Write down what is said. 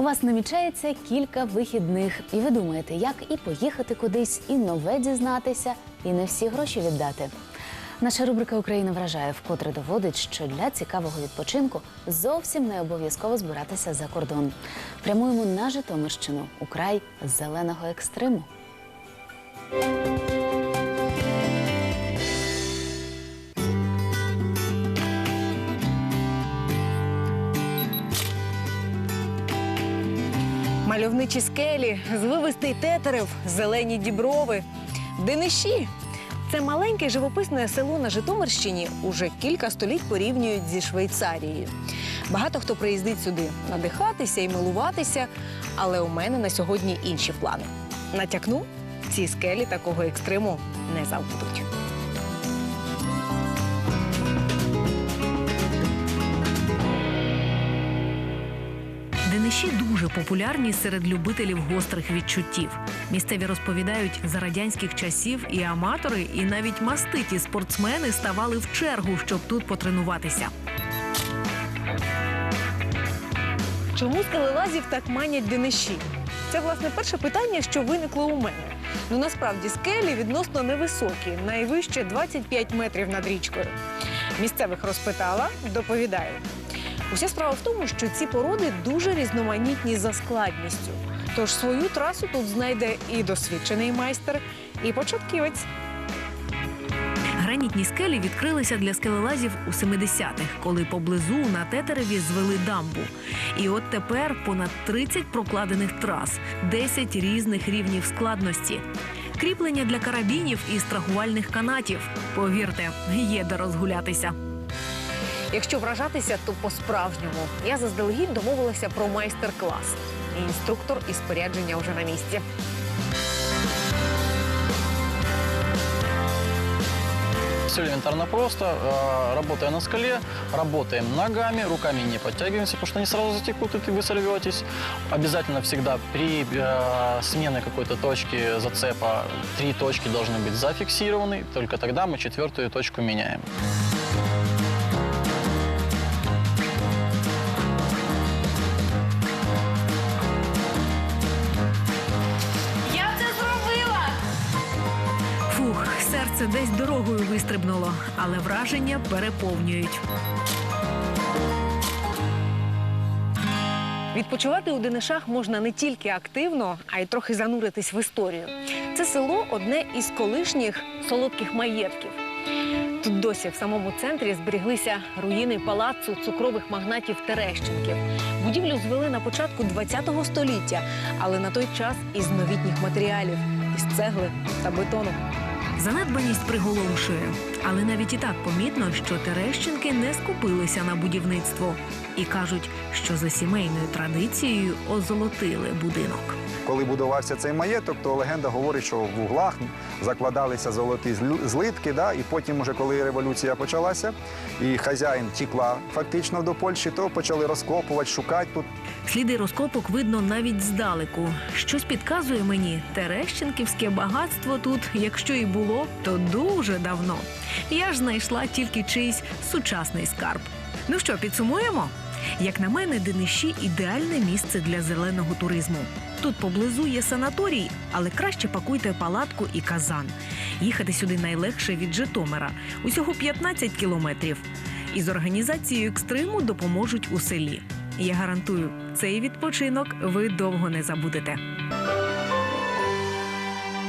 У вас намічається кілька вихідних, і ви думаєте, як і поїхати кудись, і нове дізнатися, і не всі гроші віддати. Наша рубрика Україна вражає вкотре доводить, що для цікавого відпочинку зовсім не обов'язково збиратися за кордон. Прямуємо на Житомирщину у край зеленого екстриму. Мальовничі скелі, звивистий тетерев, зелені діброви, Дениші. Це маленьке живописне село на Житомирщині уже кілька століть порівнюють зі Швейцарією. Багато хто приїздить сюди надихатися і милуватися, але у мене на сьогодні інші плани. Натякну, ці скелі такого екстриму не забудуть. Дуже популярні серед любителів гострих відчуттів. Місцеві розповідають, за радянських часів і аматори, і навіть маститі спортсмени ставали в чергу, щоб тут потренуватися. Чому скелелазів так манять дениші? Це власне перше питання, що виникло у мене. Ну насправді скелі відносно невисокі, найвище 25 метрів над річкою. Місцевих розпитала, доповідаю. Уся справа в тому, що ці породи дуже різноманітні за складністю. Тож свою трасу тут знайде і досвідчений майстер, і початківець. Гранітні скелі відкрилися для скелелазів у 70-х, коли поблизу на тетереві звели дамбу. І от тепер понад 30 прокладених трас, 10 різних рівнів складності. Кріплення для карабінів і страхувальних канатів. Повірте, є де розгулятися. Якщо вражатися, то по-справжньому. Я заздалегідь домовилася про майстер-клас. Інструктор і спорядження вже на місці. Все элементарно просто. Э, Работая на скале, работаем ногами, руками не подтягиваемся, потому что они сразу затекут, и вы сорветесь. Обязательно всегда при э, смене какой-то точки зацепа три точки должны быть зафиксированы. Только тогда мы четвертую точку меняем. Серце десь дорогою вистрибнуло, але враження переповнюють. Відпочивати у Денишах можна не тільки активно, а й трохи зануритись в історію. Це село одне із колишніх солодких маєтків. Тут досі в самому центрі зберіглися руїни палацу цукрових магнатів Терещенків. Будівлю звели на початку ХХ століття, але на той час із новітніх матеріалів із цегли та бетону. Занедбаність приголомшує, але навіть і так помітно, що Терещенки не скупилися на будівництво і кажуть, що за сімейною традицією озолотили будинок. Коли будувався цей маєток, то легенда говорить, що в углах закладалися золоті злитки. Да? І потім, уже коли революція почалася, і хазяїн тікла фактично до Польщі, то почали розкопувати, шукати тут. Сліди розкопок видно навіть здалеку. Щось підказує мені, Терещенківське багатство тут, якщо і було, то дуже давно. Я ж знайшла тільки чийсь сучасний скарб. Ну що, підсумуємо? Як на мене, Дениші ідеальне місце для зеленого туризму. Тут поблизу є санаторій, але краще пакуйте палатку і казан. Їхати сюди найлегше від Житомира, усього 15 кілометрів. Із організацією екстриму допоможуть у селі. Я гарантую, цей відпочинок ви довго не забудете.